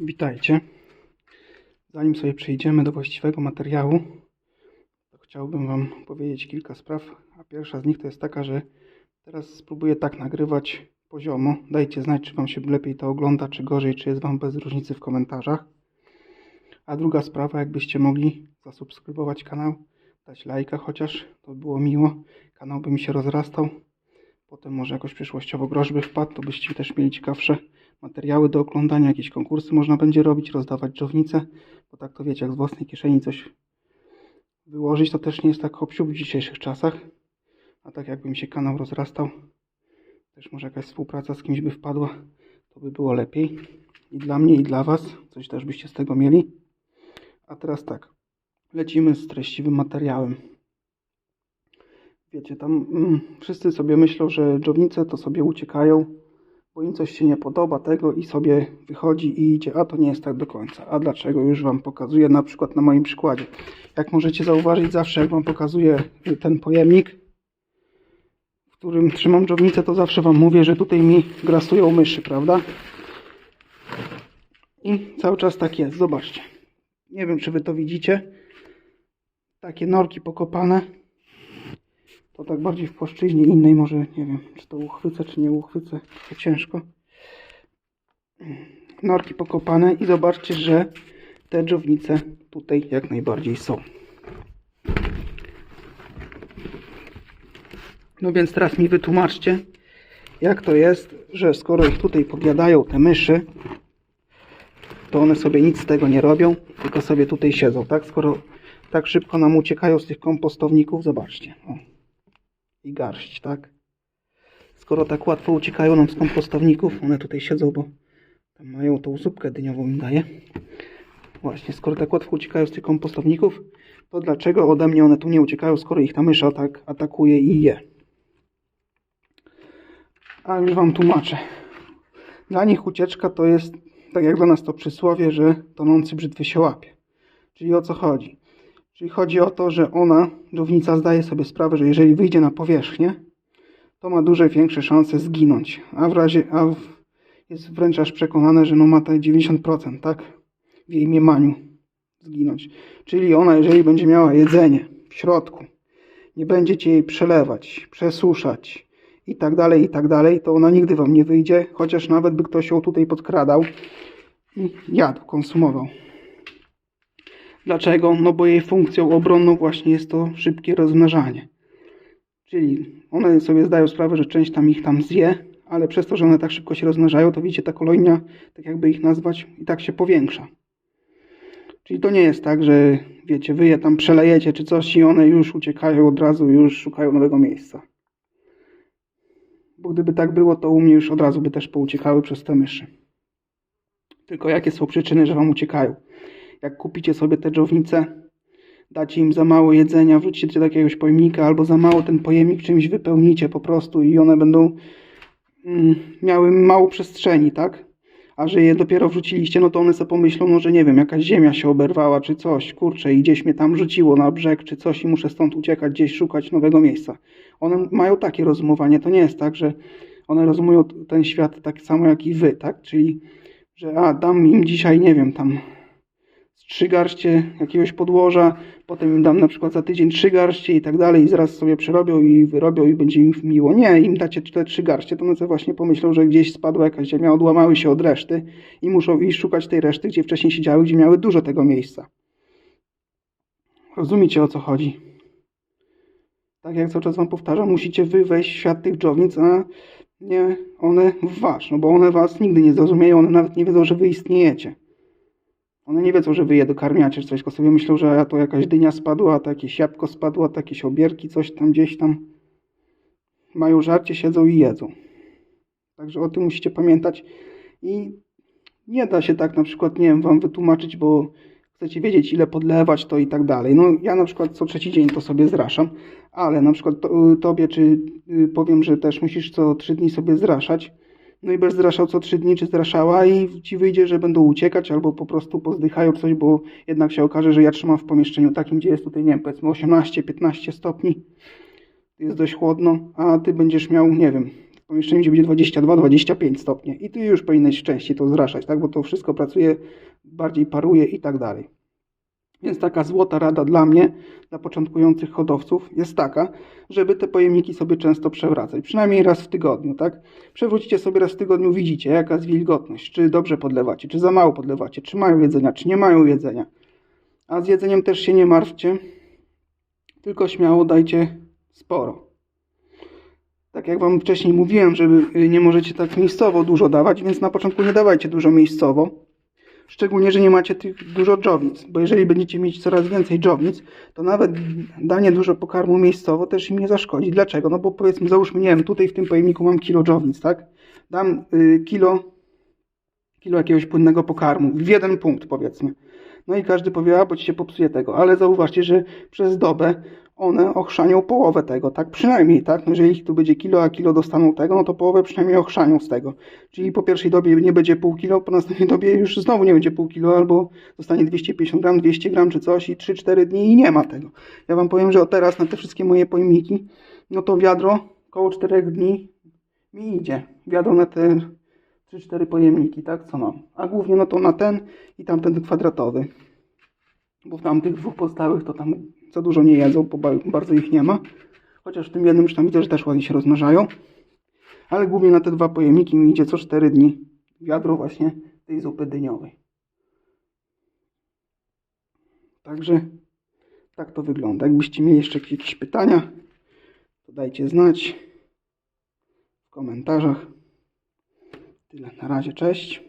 Witajcie. Zanim sobie przejdziemy do właściwego materiału, to chciałbym Wam powiedzieć kilka spraw. A pierwsza z nich to jest taka, że teraz spróbuję tak nagrywać poziomo. Dajcie znać, czy Wam się lepiej to ogląda, czy gorzej, czy jest Wam bez różnicy w komentarzach. A druga sprawa, jakbyście mogli zasubskrybować kanał, dać lajka chociaż, to by było miło. Kanał by mi się rozrastał. Potem może jakoś przyszłościowo grosz by wpadł, to byście też mieli ciekawsze materiały do oglądania, jakieś konkursy można będzie robić, rozdawać dżownice, bo tak to wiecie, jak z własnej kieszeni coś wyłożyć, to też nie jest tak hop w dzisiejszych czasach. A tak jakby mi się kanał rozrastał, też może jakaś współpraca z kimś by wpadła, to by było lepiej. I dla mnie, i dla Was, coś też byście z tego mieli. A teraz tak, lecimy z treściwym materiałem. Wiecie, tam mm, wszyscy sobie myślą, że dżownice to sobie uciekają, bo im coś się nie podoba tego i sobie wychodzi i idzie, a to nie jest tak do końca. A dlaczego? Już Wam pokazuję na przykład na moim przykładzie. Jak możecie zauważyć, zawsze jak Wam pokazuję y, ten pojemnik, w którym trzymam dżownicę, to zawsze Wam mówię, że tutaj mi grasują myszy, prawda? I cały czas tak jest, zobaczcie. Nie wiem, czy Wy to widzicie. Takie norki pokopane. To tak bardziej w płaszczyźnie innej może, nie wiem, czy to uchwycę, czy nie uchwycę, to ciężko. Norki pokopane i zobaczcie, że te dżownice tutaj jak najbardziej są. No więc teraz mi wytłumaczcie, jak to jest, że skoro ich tutaj podjadają te myszy, to one sobie nic z tego nie robią, tylko sobie tutaj siedzą, tak? Skoro tak szybko nam uciekają z tych kompostowników, zobaczcie. O i garść, tak? Skoro tak łatwo uciekają nam z kompostowników, one tutaj siedzą, bo mają tą zupkę dyniową im daje. Właśnie, skoro tak łatwo uciekają z tych kompostowników, to dlaczego ode mnie one tu nie uciekają, skoro ich ta mysz atak, atakuje i je? A już Wam tłumaczę. Dla nich ucieczka to jest, tak jak dla nas to przysłowie, że tonący brzytwy się łapie. Czyli o co chodzi? Czyli chodzi o to, że ona, dżownica, zdaje sobie sprawę, że jeżeli wyjdzie na powierzchnię, to ma duże, większe szanse zginąć. A w razie, a w, jest wręcz aż przekonane, że no ma te 90%, tak? W jej mniemaniu zginąć. Czyli ona, jeżeli będzie miała jedzenie w środku, nie będziecie jej przelewać, przesuszać i tak dalej, i tak dalej, to ona nigdy wam nie wyjdzie, chociaż nawet by ktoś ją tutaj podkradał i jadł, konsumował. Dlaczego? No bo jej funkcją obronną właśnie jest to szybkie rozmnażanie. Czyli one sobie zdają sprawę, że część tam ich tam zje, ale przez to, że one tak szybko się rozmnażają, to widzicie, ta kolonia, tak jakby ich nazwać, i tak się powiększa. Czyli to nie jest tak, że wiecie, wy je tam przelejecie czy coś i one już uciekają od razu, już szukają nowego miejsca. Bo gdyby tak było, to u mnie już od razu by też pouciekały przez te myszy. Tylko jakie są przyczyny, że wam uciekają? Jak kupicie sobie te dżownice, dacie im za mało jedzenia, wrzucicie do jakiegoś pojemnika, albo za mało ten pojemnik czymś wypełnicie po prostu i one będą mm, miały mało przestrzeni, tak? A że je dopiero wrzuciliście, no to one sobie pomyślą, no że nie wiem, jakaś ziemia się oberwała, czy coś, kurczę, i gdzieś mnie tam rzuciło na brzeg, czy coś i muszę stąd uciekać, gdzieś szukać nowego miejsca. One mają takie rozumowanie, to nie jest tak, że one rozumują ten świat tak samo jak i wy, tak? Czyli, że a, dam im dzisiaj, nie wiem, tam trzy garście jakiegoś podłoża, potem im dam na przykład za tydzień trzy garście i tak dalej i zaraz sobie przerobią i wyrobią i będzie im miło. Nie, im dacie te trzy garście, to one sobie właśnie pomyślą, że gdzieś spadła jakaś ziemia, odłamały się od reszty i muszą iść szukać tej reszty, gdzie wcześniej siedziały, gdzie miały dużo tego miejsca. Rozumiecie o co chodzi? Tak jak cały czas wam powtarzam, musicie wy wejść w świat tych dżownic, a nie one w wasz, no bo one was nigdy nie zrozumieją, one nawet nie wiedzą, że wy istniejecie. One nie wiedzą, że wy je dokarmiacie czy coś, tylko sobie myślą, że to jakaś dynia spadła, to jakieś jabłko spadło, to jakieś obierki, coś tam gdzieś tam. Mają żarcie, siedzą i jedzą. Także o tym musicie pamiętać. I nie da się tak na przykład, nie wiem, wam wytłumaczyć, bo chcecie wiedzieć, ile podlewać to i tak dalej. No ja na przykład co trzeci dzień to sobie zraszam, ale na przykład to, tobie czy y, powiem, że też musisz co trzy dni sobie zraszać no i będziesz zraszał co trzy dni, czy zraszała i ci wyjdzie, że będą uciekać albo po prostu pozdychają coś, bo jednak się okaże, że ja trzymam w pomieszczeniu takim, gdzie jest tutaj, nie wiem, powiedzmy 18-15 stopni. Jest dość chłodno, a ty będziesz miał, nie wiem, pomieszczeniu, gdzie będzie 22-25 stopni. I ty już powinieneś częściej to zraszać, tak? Bo to wszystko pracuje, bardziej paruje i tak dalej. Więc taka złota rada dla mnie, dla początkujących hodowców jest taka, żeby te pojemniki sobie często przewracać, przynajmniej raz w tygodniu, tak? Przewrócicie sobie raz w tygodniu, widzicie jaka jest wilgotność, czy dobrze podlewacie, czy za mało podlewacie, czy mają jedzenia, czy nie mają jedzenia. A z jedzeniem też się nie martwcie, tylko śmiało dajcie sporo. Tak jak Wam wcześniej mówiłem, że y, nie możecie tak miejscowo dużo dawać, więc na początku nie dawajcie dużo miejscowo. Szczególnie, że nie macie tych dużo dżownic, bo jeżeli będziecie mieć coraz więcej dżownic, to nawet danie dużo pokarmu miejscowo też im nie zaszkodzi. Dlaczego? No bo powiedzmy, załóżmy, nie wiem, tutaj w tym pojemniku mam kilo dżownic, tak? Dam y, kilo, kilo jakiegoś płynnego pokarmu, w jeden punkt powiedzmy. No i każdy powie, a bo ci się popsuje tego, ale zauważcie, że przez dobę one ochrzanią połowę tego, tak? Przynajmniej, tak? No jeżeli ich tu będzie kilo, a kilo dostaną tego, no to połowę przynajmniej ochrzanią z tego. Czyli po pierwszej dobie nie będzie pół kilo, po następnej dobie już znowu nie będzie pół kilo, albo dostanie 250 gram, 200 gram czy coś i 3-4 dni i nie ma tego. Ja wam powiem, że o teraz na te wszystkie moje pojemniki, no to wiadro koło 4 dni mi idzie. Wiadro na te 3-4 pojemniki, tak? Co mam? A głównie no to na ten i tamten kwadratowy. Bo w tamtych dwóch pozostałych to tam za dużo nie jedzą, bo ba- bardzo ich nie ma. Chociaż w tym jednym już tam widzę, że też ładnie się rozmnażają. Ale głównie na te dwa pojemniki mi idzie co 4 dni wiadro właśnie tej zupy dyniowej. Także tak to wygląda. Jakbyście mieli jeszcze jakieś pytania, to dajcie znać w komentarzach. Tyle na razie, cześć.